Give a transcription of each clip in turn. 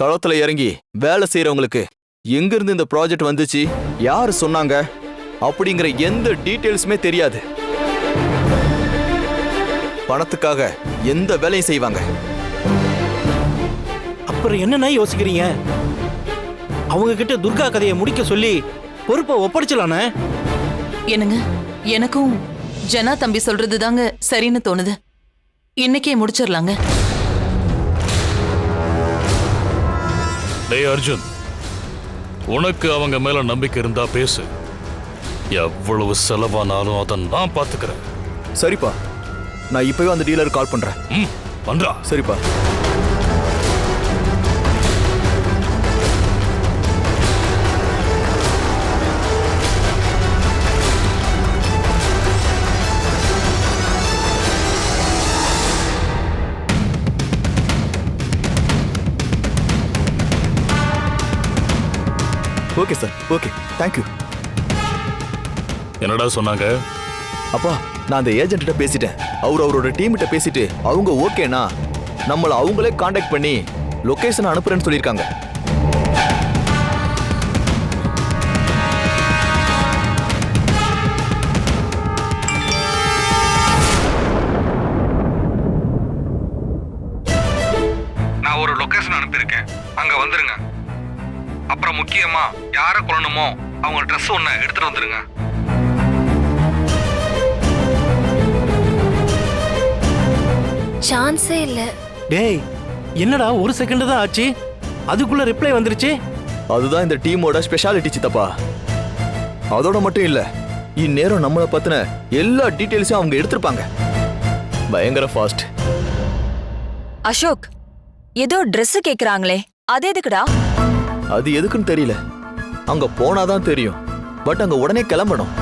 களத்துல இறங்கி வேலை செய்யறவங்களுக்கு எங்க இருந்து இந்த ப்ராஜெக்ட் வந்துச்சு யார் சொன்னாங்க? அப்படிங்கிற எந்த டீட்டெயில்ஸுமே தெரியாது. பணத்துக்காக எந்த வேலையும் செய்வாங்க. அப்புறம் என்னண்ணா யோசிக்கிறீங்க? அவங்க கிட்ட துர்கா கதையை முடிக்க சொல்லி பொறுப்பை ஒப்படைச்சலானே என்னங்க எனக்கும் ஜனா தம்பி சொல்றது தாங்க சரின்னு தோணுது. இன்னைக்கே முடிச்சிடலாங்க. டேய் அர்ஜுன் உனக்கு அவங்க மேல நம்பிக்கை இருந்தா பேசு. எவ்வளவு செலவானாலும் அதை நான் பாத்துக்கிறேன் சரிப்பா நான் இப்பவே அந்த டீலருக்கு கால் பண்றேன். ம் பண்றா. சரிப்பா. ஓகே சார் ஓகே தேங்க்யூ என்னடா சொன்னாங்க? அப்பா நான் அந்த ஏஜென்ட்ட பேசிட்டேன். அவர் அவரோட டீம்கிட்ட பேசிட்டு அவங்க ஓகேனா நம்மள அவங்களே காண்டாக்ட் பண்ணி லொகேஷன் அனுப்புறேன்னு சொல்லியிருக்காங்க. அப்புறம் முக்கியமா யாரை கொல்லணுமோ அவங்க ட்ரெஸ் ஒன்று எடுத்துட்டு வந்துருங்க. சான்ஸே இல்ல. டேய் என்னடா ஒரு செகண்ட் தான் ஆச்சு? அதுக்குள்ள ரிப்ளை வந்துருச்சு? அதுதான் இந்த டீமோட ஸ்பெஷாலிட்டி சித்தப்பா. அதோட மட்டும் இல்ல இந்நேரம் நம்மளை பத்தின எல்லா டீட்டெயில்ஸையும் அவங்க எடுத்திருப்பாங்க. பயங்கர ஃபாஸ்ட் அசோக் ஏதோ Dress கேக்குறாங்களே அது எதுக்குடா? அது எதுக்குன்னு தெரியல. அங்க போனாதான் தெரியும். பட் அங்க உடனே கிளம்பணும்.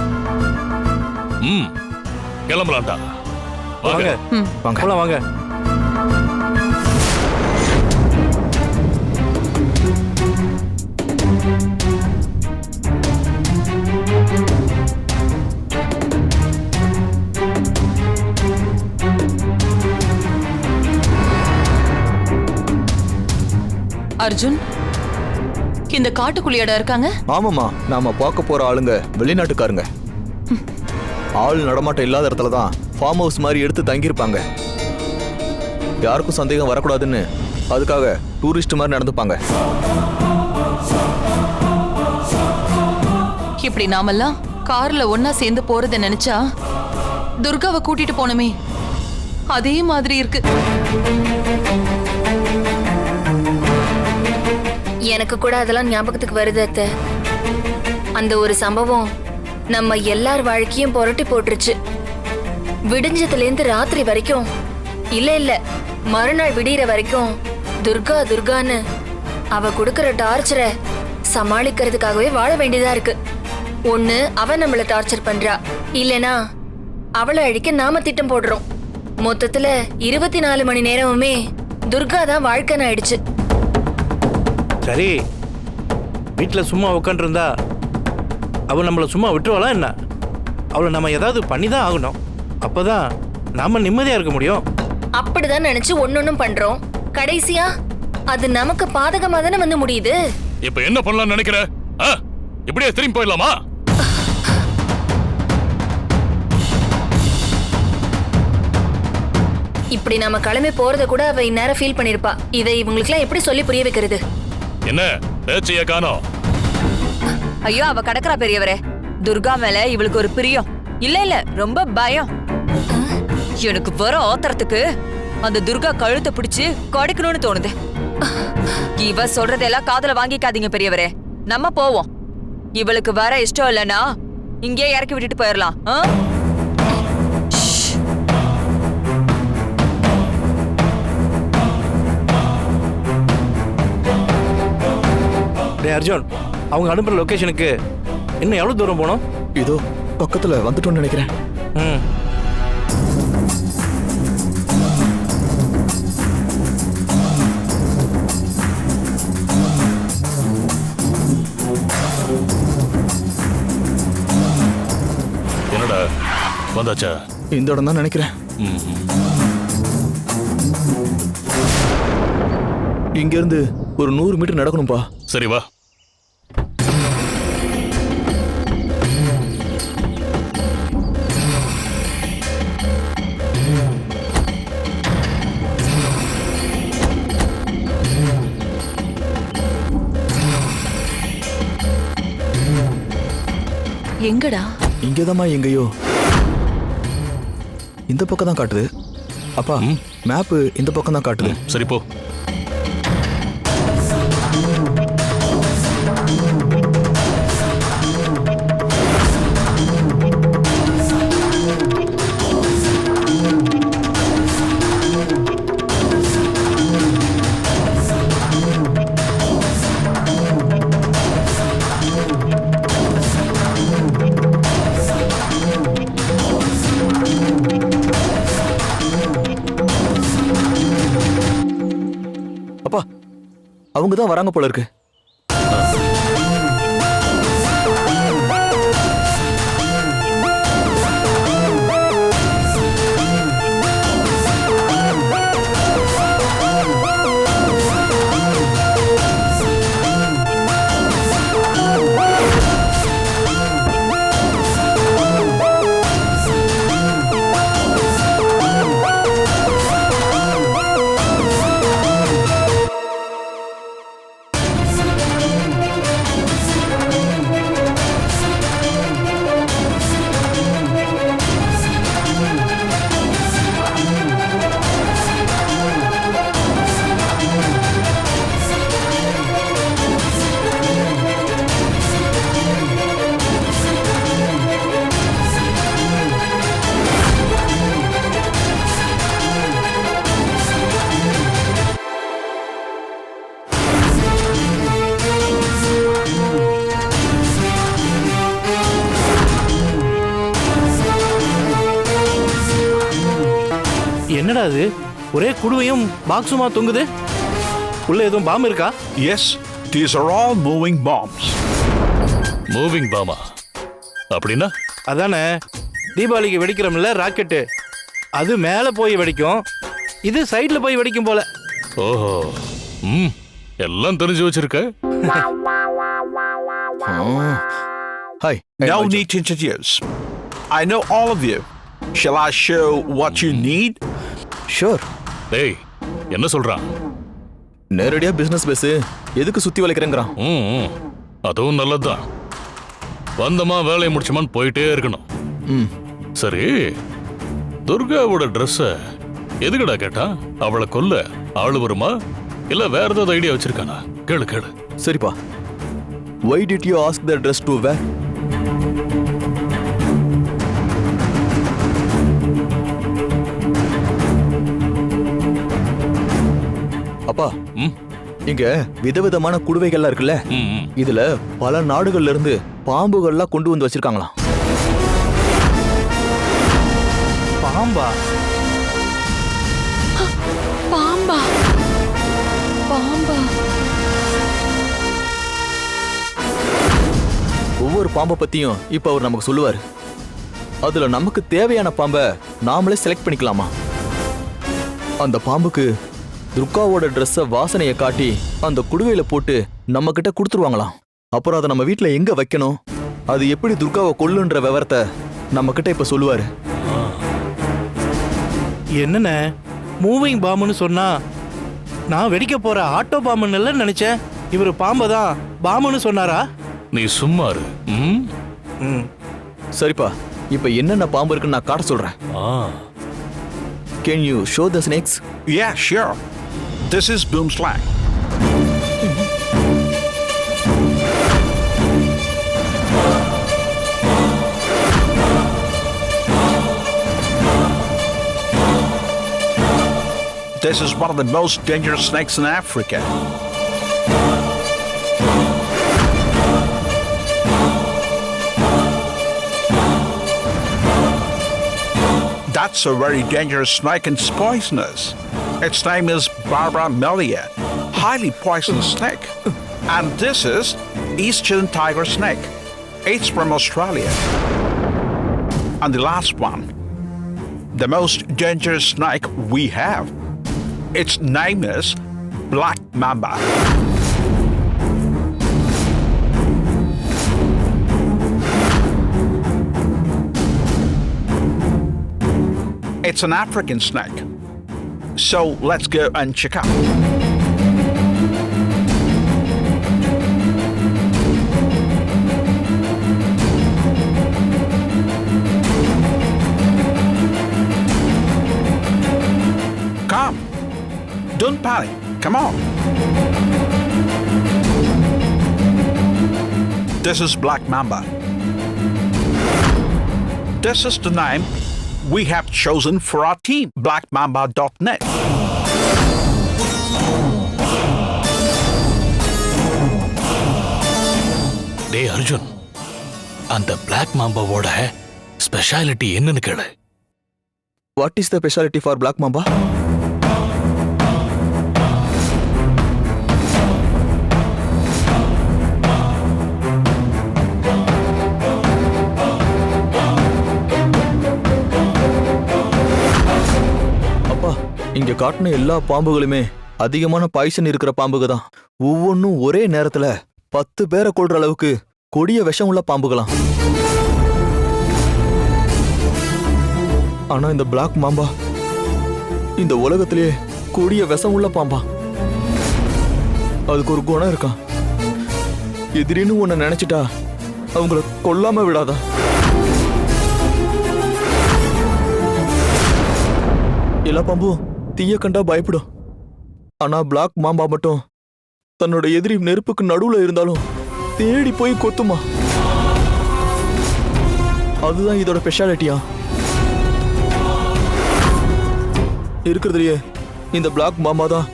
ம் கிளம்பலாம்டா. வாங்க. வாங்க. வாங்க. போலாம் வாங்க. அர்ஜுன் இந்த காட்டுக்குள்ளியாடா இருக்காங்க? ஆமாமா நாம பார்க்க போற ஆளுங்க வெளிநாட்டுக்காரங்க. ஆள் நடமாட்டம் இல்லாத இடத்துல தான் ஃபார்ம் ஹவுஸ் மாதிரி எடுத்து தங்கியிருப்பாங்க. யாருக்கும் சந்தேகம் வரக்கூடாதுன்னு அதுக்காக டூரிஸ்ட் மாதிரி நடந்துப்பாங்க. இப்படி நாமெல்லாம் கார்ல ஒன்னா சேர்ந்து போறத நினைச்சா துர்காவை கூட்டிட்டு போனோமே. அதே மாதிரி இருக்கு. எனக்கு கூட அதெல்லாம் ஞாபகத்துக்கு வருது அத்த. அந்த ஒரு சம்பவம் நம்ம எல்லார் வாழ்க்கையும் புரட்டி போட்டுருச்சு. விடிஞ்சதுலேருந்து ராத்திரி வரைக்கும் இல்ல இல்ல மறுநாள் விடியற வரைக்கும் துர்கா துர்கான்னு அவ கொடுக்கற டார்ச்சரை சமாளிக்கிறதுக்காகவே வாழ வேண்டியதா இருக்கு. ஒண்ணு அவ நம்மள டார்ச்சர் பண்றா. இல்லனா அவளை அழிக்க நாம திட்டம் போடுறோம். மொத்தத்துல இருபத்தி நாலு மணி நேரமுமே துர்கா தான் வாழ்க்கைன்னு ஆயிடுச்சு. சரி வீட்டில் சும்மா உட்காந்துருந்தா அவள் நம்மளை சும்மா விட்டுருவாளா என்ன? அவளை நம்ம ஏதாவது பண்ணி தான் ஆகணும். அப்போதான் நாம நிம்மதியாக இருக்க முடியும். அப்படிதான் நினைச்சு ஒன்னொன்னும் பண்றோம். கடைசியா அது நமக்கு பாதகமா தானே வந்து முடியுது? இப்ப என்ன பண்ணலாம்னு நினைக்கிற? ஆ? இப்படியே திரும்பி போயிடலாமா? இப்படி நாம கிளம்பி போறத கூட அவ இந்நேரம் ஃபீல் பண்ணிருப்பா. இதை இவங்களுக்குலாம் எப்படி சொல்லி புரிய வைக்கிறது? என்ன? பேச்சைய காணோம். ஐயோ அவ கடக்குறா பெரியவரே. துர்கா மேல இவளுக்கு ஒரு பிரியம். இல்ல இல்ல ரொம்ப பயம். எனக்கு வர ஆத்திரத்துக்கு அந்த துர்கா கழுத்தை பிடிச்சு கடிக்கணும்னு தோணுது. இவ சொல்றதெல்லாம் காதல வாங்கிக்காதீங்க பெரியவரே. நம்ம போவோம். இவளுக்கு வர இஷ்டம் இல்லைன்னா இங்கேயே இறக்கி விட்டுட்டு போயிடலாம். ஆ? டே அர்ஜுன் அவங்க அனுப்புகிற லொக்கேஷனுக்கு இன்னும் எவ்வளோ தூரம் போகணும்? இதோ பக்கத்துல வந்துட்டோம்னு நினைக்கிறேன். ம். என்னடா வந்தாச்சா? இந்த இடம் தான் நினைக்கிறேன். ம் இங்க இருந்து ஒரு நூறு மீட்டர் நடக்கணும்பா. சரி வா. எங்கடா? இங்கேதாம்மா எங்கேயோ. இந்த பக்கம் தான் காட்டுது. அப்பா மேப்பு இந்த பக்கம் தான் காட்டுது சரி போ. அவங்க தான் வராங்க போல இருக்கு. ஒரே குடுவையும் பாக்ஸுமா தொங்குது? உள்ள எதுவும் பாம்பு இருக்கா? Yes, these are all moving bombs. Moving Bama அப்படின்னா? அதானே தீபாவளிக்கு வெடிக்கிறோம்ல ராக்கெட்டு அது மேலே போய் வெடிக்கும். இது சைடில் போய் வெடிக்கும் போல. ஓஹோ. ம் எல்லாம் தெரிஞ்சு வச்சிருக்க? Hi need to introduce. I know all of you. Shall I show what you need? Sure டேய் என்ன சொல்றான் நேரடியா பிசினஸ் பேசு. எதுக்கு சுத்தி வளைக்கிறேங்கிறான். ம் அதுவும் நல்லதுதான் வந்தமா வேலையை முடிச்சமான்னு போயிட்டே இருக்கணும். ம். சரி துர்காவோட ட்ரெஸ்ஸ எதுக்குடா கேட்டா? அவளை கொல்ல ஆளு வருமா இல்ல வேற ஏதாவது ஐடியா வச்சிருக்கானா? கேளு கேளு. சரிப்பா. Why did you ask the dress to where இங்க விதவிதமான குடுவைகள்லாம் இருக்குல்ல. இதுல பல நாடுகள்ல இருந்து பாம்புகள்லாம் கொண்டு வந்து வச்சிருக்காங்களாம். பாம்பா? பாம்பா. பாம்பா. ஒவ்வொரு பாம்பை பத்தியும் இப்ப அவர் நமக்கு சொல்லுவாரு. அதுல நமக்கு தேவையான பாம்பை நாமளே செலக்ட் பண்ணிக்கலாமா? அந்த பாம்புக்கு துர்காவோட ட்ரெஸ்ஸ வாசனையை காட்டி அந்த குடுவையில போட்டு நம்ம கிட்ட கொடுத்துருவாங்களாம். அப்புறம் அதை நம்ம வீட்ல எங்க வைக்கணும்? அது எப்படி துர்காவை கொல்லுன்ற விவரத்தை நம்ம கிட்ட இப்ப சொல்லுவாரு. என்னண்ணே? மூவிங் பாம்புன்னு சொன்னா நான் வெடிக்க போற ஆட்டோ பாம்புன்னு நினைச்சேன். இவர் பாம்பை தான் பாம்புன்னு சொன்னாரா? நீ சும்மா இரு. ம்? ம். சரிப்பா இப்ப என்னென்ன பாம்பு இருக்குன்னு நான் காட்ட சொல்றேன். ஆ. Can you show the snakes Yeah, sure. This is Boom Slang. This is one of the most dangerous snakes in Africa. That's a very dangerous snake and it's poisonous. Its name is Barbara Melia, highly poisonous snake. And this is Eastern tiger snake, it's from Australia. And the last one, the most dangerous snake we have. Its name is Black Mamba. It's an African snake so let's go and check out. Come. Don't panic. Come on. This is Black Mamba. This is the name we have chosen for our team, blackmamba.net. டேய் அர்ஜுன் அந்த black மாம்பாவோட speciality என்னன்னு கேளு what is the speciality for black mamba காட்டின எல்லா பாம்புகளுமே அதிகமான poison இருக்கிற பாம்புக தான் ஒவ்வொன்றும் ஒரே நேரத்துல பத்து பேரை கொள்ற அளவுக்கு கொடிய விஷம் உள்ள பாம்புகளாம். ஆனா இந்த பிளாக் மாம்பா இந்த உலகத்திலேயே கொடிய விஷம் உள்ள பாம்பா. அதுக்கு ஒரு குணம் இருக்கான் எதிரின்னு உன்னை நினைச்சிட்டா அவங்கள கொல்லாம விடாதா? எல்லா பாம்பும் தீய கண்டா பயப்படும். ஆனா பிளாக் மாம்பா மட்டும் தன்னோட எதிரி நெருப்புக்கு நடுவுல இருந்தாலும் தேடி போய் கொத்துமா. அதுதான் இதோட ஸ்பெஷாலிட்டியா இருக்கிறதுலையே இந்த பிளாக் மாமா தான்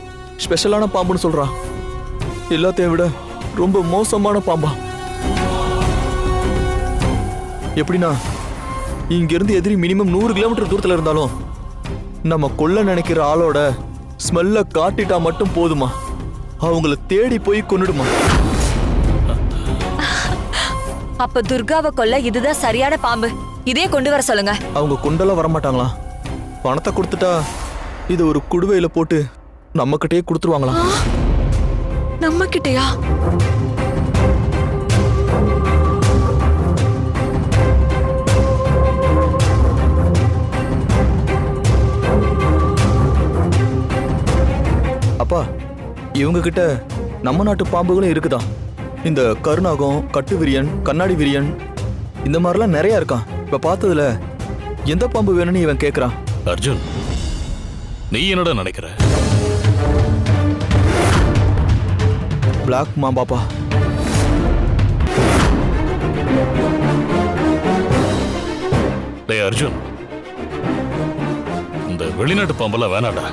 ஸ்பெஷலான பாம்புன்னு சொல்றான் எல்லாத்தையும் விட ரொம்ப மோசமான பாம்பா. எப்படின்னா இங்கிருந்து எதிரி மினிமம் நூறு கிலோமீட்டர் தூரத்தில் இருந்தாலும் நம்ம கொல்ல நினைக்கிற ஆளோட ஸ்மெல்ல காட்டிட்டா மட்டும் போதுமா? அவங்கள தேடி போய் கொன்னுடுமா? அப்ப துர்காவை கொல்ல இதுதான் சரியான பாம்பு. இதே கொண்டு வர சொல்லுங்க. அவங்க கொண்டெல்லாம் வரமாட்டாங்களா? பணத்தை கொடுத்துட்டா இது ஒரு குடுவையில போட்டு நம்மக்கிட்டே கொடுத்துருவாங்களா? நம்ம கிட்டயா இவங்க கிட்ட நம்ம நாட்டு பாம்புகளும் இருக்குதா? இந்த கருநாகம் கட்டு விரியன் கண்ணாடி விரியன் இந்த மாதிரிலாம் நிறைய இருக்கான் இப்ப பார்த்ததுல எந்த பாம்பு வேணும்னு இவன் கேக்குறான் அர்ஜுன் நீ என்னடா நினைக்கிற? பிளாக் மாம்பாப்பா. டேய் அர்ஜுன் இந்த வெளிநாட்டு பாம்பெல்லாம் வேணாடா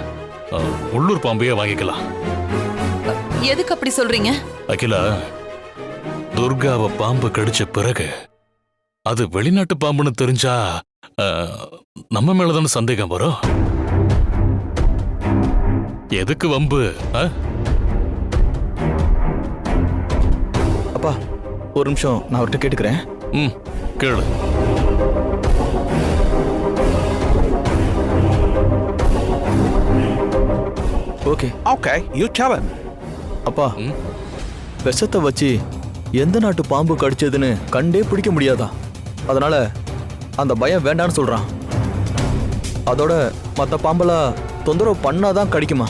உள்ளூர் பாம்பையே வாங்கிக்கலாம். எதுக்கு அப்படி சொல்றீங்க? அகிலா துர்காவை பாம்பு கடிச்ச பிறகு அது வெளிநாட்டு பாம்புன்னு தெரிஞ்சா நம்ம மேலதானே சந்தேகம் வரும்? எதுக்கு வம்பு ஆ? அப்பா ஒரு நிமிஷம் நான் அவர்கிட்ட கேட்டுக்கிறேன். ம் கேளு. ஓகே. You tell him. அப்பா விஷத்தை வச்சு எந்த நாட்டு பாம்பு கடிச்சதுன்னு கண்டே பிடிக்க முடியாதா? அதனால அந்த பயம் வேண்டான்னு சொல்றான். அதோட மற்ற பாம்பெல்லாம் தொந்தரவு பண்ணாதான் கடிக்குமா?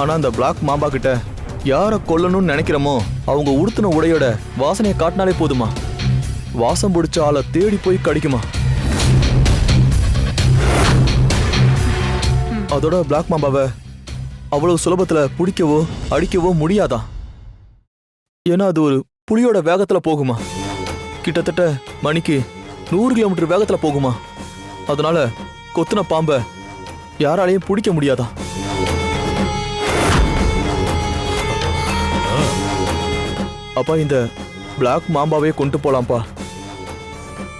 ஆனா அந்த பிளாக் மாம்பா கிட்ட யாரை கொல்லணும்னு நினைக்கிறோமோ அவங்க உடுத்தின உடையோட வாசனையை காட்டினாலே போதுமா? வாசம் பிடிச்ச ஆளை தேடி போய் கடிக்குமா? அதோட பிளாக் மாம்பாவை அவ்வளவு சுலபத்துல பிடிக்கவோ அடிக்கவோ முடியாதா? ஏன்னா அது ஒரு புலியோட வேகத்துல போகுமா? கிட்டத்தட்ட மணிக்கு நூறு கிலோமீட்டர் வேகத்துல போகுமா? அதனால கொத்துன பாம்பை யாராலையும் பிடிக்க முடியாதா? அப்பா இந்த பிளாக் மாம்பாவே கொண்டு போலாம்ப்பா.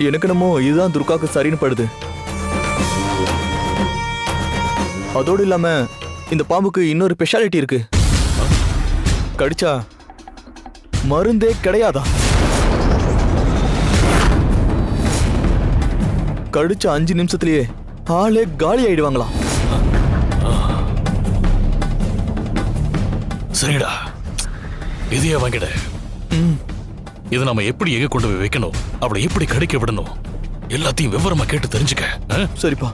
எனக்கு என்னமோ இதுதான் துர்காக்கு சரின்னு படுது. அதோடு இல்லாம இந்த பாம்புக்கு இன்னொரு ஸ்பெஷாலிட்டி இருக்கு. கடிச்சா மருந்தே கிடையாதா? கடிச்ச அஞ்சு நிமிஷத்திலேயே ஆளே காலி ஆயிடுவாங்களாம் சரிடா. இதையே வாங்கிட. இதை நம்ம எப்படி எங்க கொண்டு போய் வைக்கணும்? அவளை எப்படி கடிக்க விடணும்? எல்லாத்தையும் விவரமா கேட்டு தெரிஞ்சுக்க? சரிப்பா.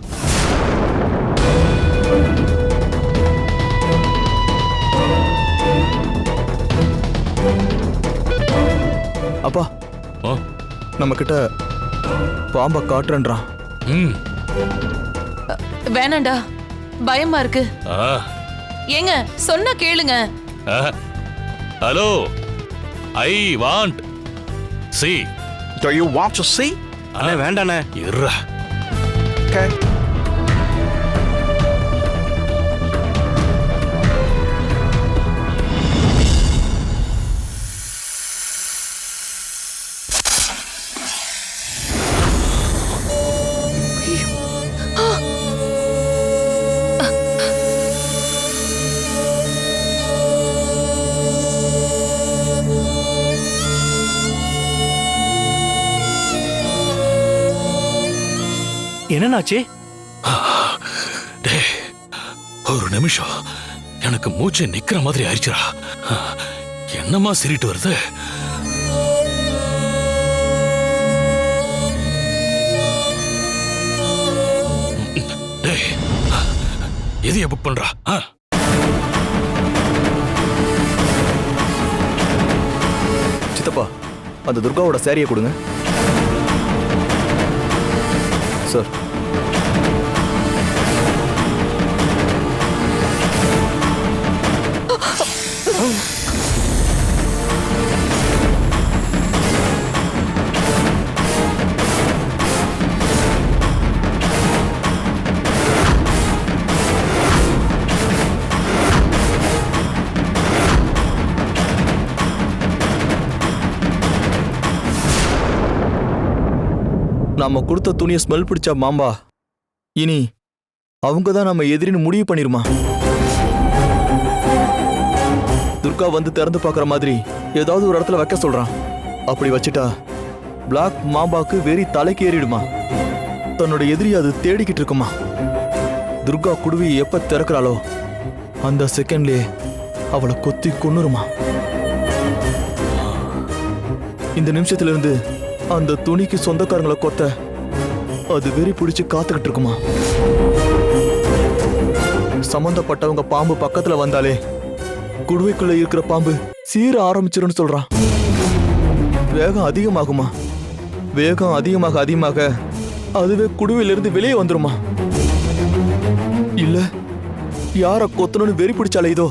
அப்பா. நம்ம கிட்ட பாம்பை காட்டுறன்றான் ம், வேணாண்டா. பயமா இருக்கு. ஆ, ஏங்க சொன்னா கேளுங்க. Hello. I want see. Do you want to see? அண்ணே வேண்டாண்ணே. இருடா. Okay. என்னன்னாச்சு? டேய் ஒரு நிமிஷம். எனக்கு மூச்சு நிக்கிற மாதிரி ஆயிடுச்சுடா. என்னம்மா சிரிட்டு வருது? டேய் எதைய புக் பண்றா? ஆ? சித்தப்பா அந்த துர்காவோட சேரியை கொடுங்க. சார் நாம கொடுத்த துணியை ஸ்மெல் பிடிச்சா மாம்பா. இனி அவங்க தான் நம்ம எதிரின்னு முடிவு பண்ணிருமா? துர்கா வந்து திறந்து பார்க்குற மாதிரி ஏதாவது ஒரு இடத்துல வைக்க சொல்றான். அப்படி வச்சுட்டா பிளாக் மாம்பாக்கு வெறி தலைக்கு ஏறிடுமா? தன்னோட எதிரி அது தேடிக்கிட்டு இருக்குமா? துர்கா குடுவி எப்ப திறக்கிறாளோ அந்த செகண்ட்லயே அவளை கொத்தி கொன்னுருமா? இந்த நிமிஷத்துல இருந்து அந்த துணிக்கு சொந்தக்காரங்களை கொத்த. அது வெறி பிடிச்சு காத்துக்கிட்டு இருக்குமா? சம்பந்தப்பட்டவங்க பாம்பு பக்கத்துல வந்தாலே குடுவைக்குள்ள இருக்கிற பாம்பு சீர ஆரம்பிச்சிரும்னு சொல்றான். வேகம் அதிகமாகுமா? வேகம் அதிகமாக அதிகமாக அதுவே குடுவையிலிருந்து வெளியே வந்துருமா? இல்ல யார கொத்தணும்னு வெறி பிடிச்சாலே இதோ?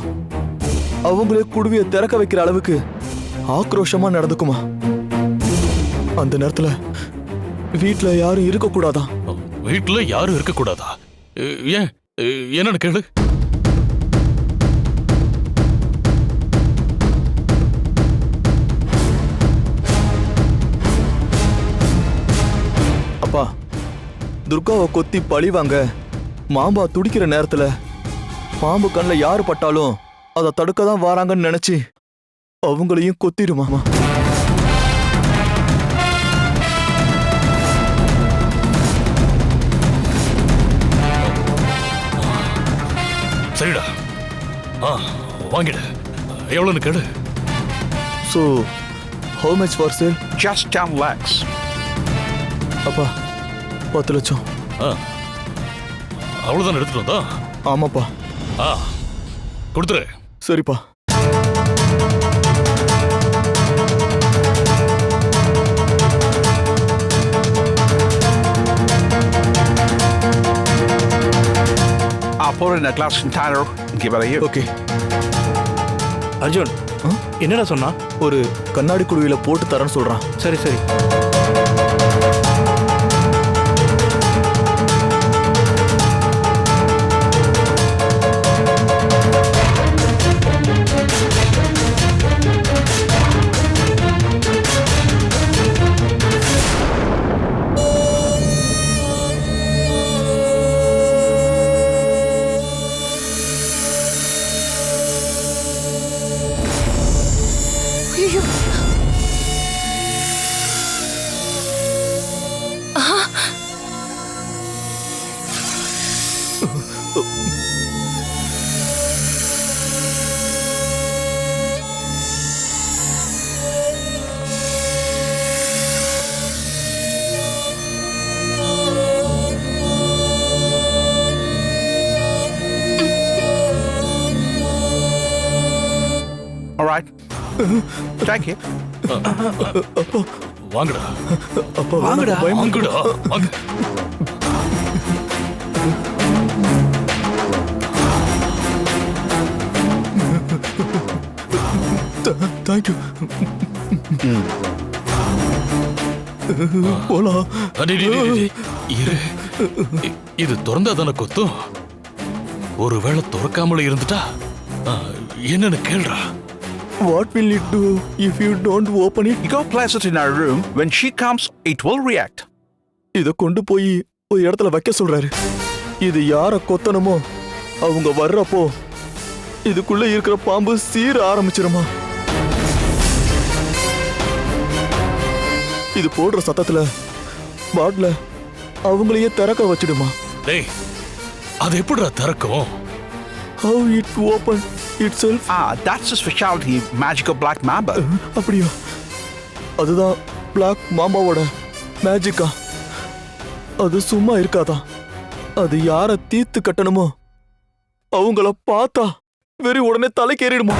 அவங்களே குடுவையை திறக்க வைக்கிற அளவுக்கு ஆக்ரோஷமா நடந்துக்குமா? அந்த நேரத்துல வீட்ல யாரும் இருக்க கூடாதான் வீட்டுல யாரும் இருக்க கூடாதா ஏன்? என்னன்னு கேளு. அப்பா துர்காவை கொத்தி பழிவாங்க மாம்பா துடிக்கிற நேரத்துல பாம்பு கண்ணில் யாரு பட்டாலும் அதை தடுக்க தான் வராங்கன்னு நினைச்சு அவங்களையும் கொத்திடுமாமா சரிடா. ஆ வாங்கிடு. எவ்வளோன்னு கேளு. So how much for sale Just 10 lakhs. அப்பா பத்து லட்சம். ஆ. அவ்வளோதான் எடுத்துட்டு வந்தா ஆமாப்பா. ஆ கொடுத்துரு. சரிப்பா. Container. And give it to you. Okay Arjun? என்னடா சொன்னா? ஒரு கண்ணாடி குடுவையில போட்டு தரேன்னு சொல்றான். சரி சரி. い。It. வாங்கடா. அப்பா வாங்கடா. வாங்கடா வாங்க. தேங்க்யூ போலாம் இரு. இது திறந்தா தானே கொத்தும்? ஒருவேளை திறக்காமல இருந்துட்டா? ஆ, என்னன்னு கேள்றா what will it do if you don't open it You go place it in our room. When she comes, it will react. இத கொண்டு போய் ஒரு இடத்துல வைக்க சொல்றாரு. இது யார கொத்தணுமோ? அவங்க வர்றப்போ இதுக்குள்ள இருக்கிற பாம்பு சீர ஆரம்பிச்சிருமா? இது போடுற சத்தத்துல பாட்ல அவங்களையே திறக்க வச்சிடுமா? டேய் அது எப்படிடா திறக்கும்? How it open itself Ah, that's a specialty magical black mamba. அப்படியா? அதுதான் பிளாக் மாமாவோட மேஜிக்கா அது சும்மா இருக்காதா? அது யார தீர்த்து கட்டணுமோ? அவங்கள பார்த்தா வெறி உடனே தலைக்கேறிடுமா